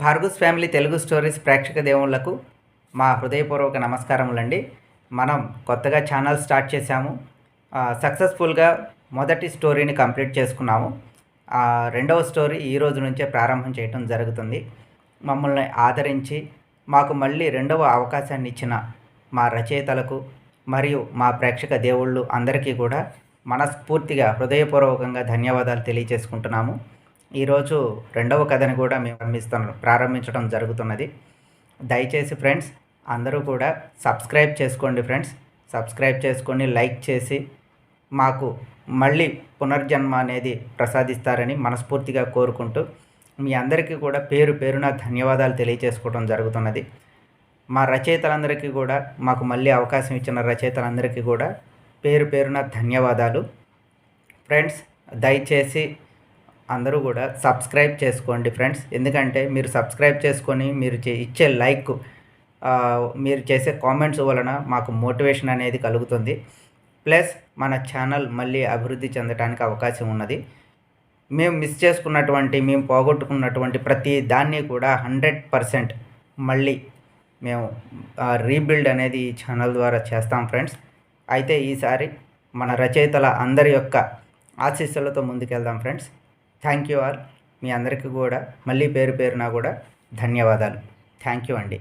భార్గూస్ family Telugu stories ప్రేక్షక దేవుళ్ళకు మా హృదయపూర్వక నమస్కారములండి. మనం కొత్తగా ఛానల్ స్టార్ట్ చేశాము. సక్సెస్ఫుల్గా మొదటి స్టోరీని కంప్లీట్ చేసుకున్నాము. రెండవ స్టోరీ ఈ రోజు నుంచే ప్రారంభం చేయటం జరుగుతుంది. మమ్మల్ని ఆదరించి మాకు మళ్ళీ రెండవ అవకాశాన్ని ఇచ్చిన మా రచయితలకు మరియు మా ప్రేక్షక దేవుళ్ళు అందరికీ కూడా మనస్ఫూర్తిగా హృదయపూర్వకంగా ధన్యవాదాలు తెలియజేసుకుంటున్నాము. ఈరోజు రెండవ కథను కూడా మేము ప్రారంభిస్తాను ప్రారంభించడం జరుగుతున్నది. దయచేసి ఫ్రెండ్స్ అందరూ కూడా సబ్స్క్రైబ్ చేసుకోండి ఫ్రెండ్స్. సబ్స్క్రైబ్ చేసుకొని లైక్ చేసి మాకు మళ్ళీ పునర్జన్మ అనేది ప్రసాదిస్తారని మనస్ఫూర్తిగా కోరుకుంటూ మీ అందరికీ కూడా పేరు పేరున ధన్యవాదాలు తెలియచేసుకోవడం జరుగుతున్నది. మా రచయితలందరికీ కూడా మాకు మళ్ళీ అవకాశం ఇచ్చిన రచయితలందరికీ కూడా పేరు పేరున ధన్యవాదాలు. ఫ్రెండ్స్ దయచేసి అందరూ కూడా సబ్స్క్రైబ్ చేసుకోండి ఫ్రెండ్స్. ఎందుకంటే మీరు సబ్స్క్రైబ్ చేసుకొని మీరు చే- ఇచ్చే లైక్ మీరు చేసే కామెంట్స్ వలన మాకు మోటివేషన్ అనేది కలుగుతుంది. ప్లస్ మన ఛానల్ మళ్ళీ అభివృద్ధి చెందడానికి అవకాశం ఉన్నది. మేము మిస్ చేసుకున్నటువంటి మేము పోగొట్టుకున్నటువంటి ప్రతి దాన్ని కూడా హండ్రెడ్ పర్సెంట్ మళ్ళీ మేము రీబిల్డ్ అనేది ఈ ఛానల్ ద్వారా చేస్తాం ఫ్రెండ్స్. అయితే ఈసారి మన రచయితల అందరి యొక్క ఆశీస్సులతో ముందుకెళ్దాం ఫ్రెండ్స్. థ్యాంక్ యూ ఆల్ మీ అందరికీ కూడా మళ్ళీ పేరు పేరున కూడా ధన్యవాదాలు. థ్యాంక్ యూ అండి.